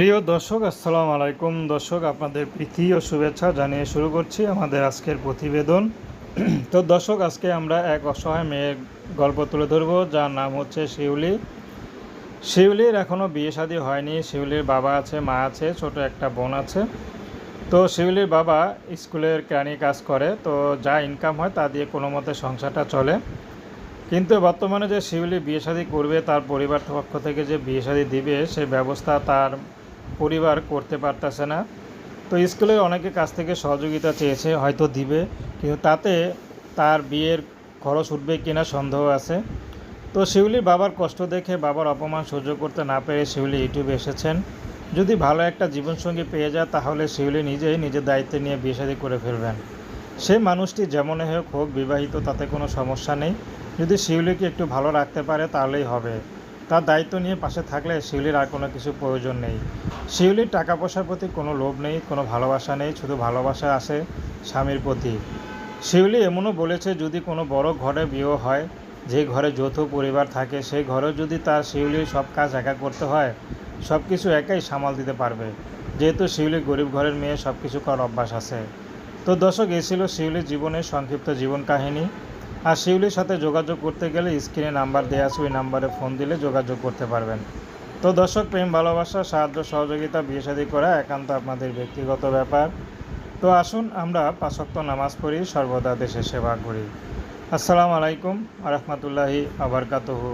প্রিয় দর্শক, আসসালামু আলাইকুম। দর্শক, আপনাদের প্রীতি ও শুভেচ্ছা জানিয়ে শুরু করছি আমাদের আজকের প্রতিবেদন। তো দর্শক, আজকে আমরা এক অসহায় মেয়ের গল্প তুলে ধরবো। যার নাম হচ্ছে শিউলি। শিউলির এখনও বিয়ে শাদী হয়নি। শিউলির বাবা আছে, মা আছে, ছোট একটা বোন আছে। তো শিউলির বাবা স্কুলের কেরানি কাজ করে। তো যা ইনকাম হয় তা দিয়ে কোনো মতে সংসারটা চলে। কিন্তু বর্তমানে যে শিউলি বিয়ে শাদী করবে, তার পরিবার পক্ষ থেকে যে বিয়ে শাদী দিবে সেই ব্যবস্থা তার পরিবার করতে পারতেছে না। তো স্কুলের অনেকে কাছ থেকে সহযোগিতা চেয়েছে, হয়তো দিবে, কিন্তু তাতে তার বিয়ের খরচ উঠবে কিনা সন্দেহ আছে। তো শিউলির বাবার কষ্ট দেখে বাবার অপমান সহ্য করতে না পেরে শিউলি ইউটিউবে এসেছেন। যদি ভালো একটা জীবনসঙ্গী পেয়ে যায়, তাহলে শিউলি নিজেই নিজের দায়িত্ব নিয়ে বিয়ে করে ফেলবেন। সে মানুষটি যেমনই হোক হোক, বিবাহিত, তাতে কোনো সমস্যা নেই। যদি শিউলিকে একটু ভালো রাখতে পারে, তাহলেই হবে। তার দায়িত্ব নিয়ে পাশে থাকলে শিউলির আর কোনো কিছু প্রয়োজন নেই। শিউলির টাকা পয়সার প্রতি কোনো লোভ নেই, কোনো ভালোবাসা নেই, শুধু ভালোবাসা আসে স্বামীর প্রতি। শিউলি এমনও বলেছে, যদি কোনো বড় ঘরে বিয়ে হয়, যে ঘরে যৌথ পরিবার থাকে, সেই ঘরেও যদি তার শিউলির সব কাজ একা করতে হয় সব কিছু একাই সামাল দিতে পারবে। যেহেতু শিউলি গরিব ঘরের মেয়ে সব কিছু করার অভ্যাস আছে। তো দর্শক এই ছিল শিউলির জীবনের সংক্ষিপ্ত জীবন কাহিনী। আর শিউলির সাথে যোগাযোগ করতে গেলে স্ক্রিনে নাম্বার দেওয়া আছে, ওই নাম্বারে ফোন দিলে যোগাযোগ করতে পারবেন। তো দর্শক, প্রেম, ভালোবাসা, সাহায্য, সহযোগিতা, বিয়ে শাদী করা একান্ত আপনাদের ব্যক্তিগত ব্যাপার। তো আসুন আমরা পাশক্ত নামাজ পড়ি, সর্বদা দেশের সেবা করি। আসসালামু আলাইকুম আ রহমতুল্লাহি আবরকাতহু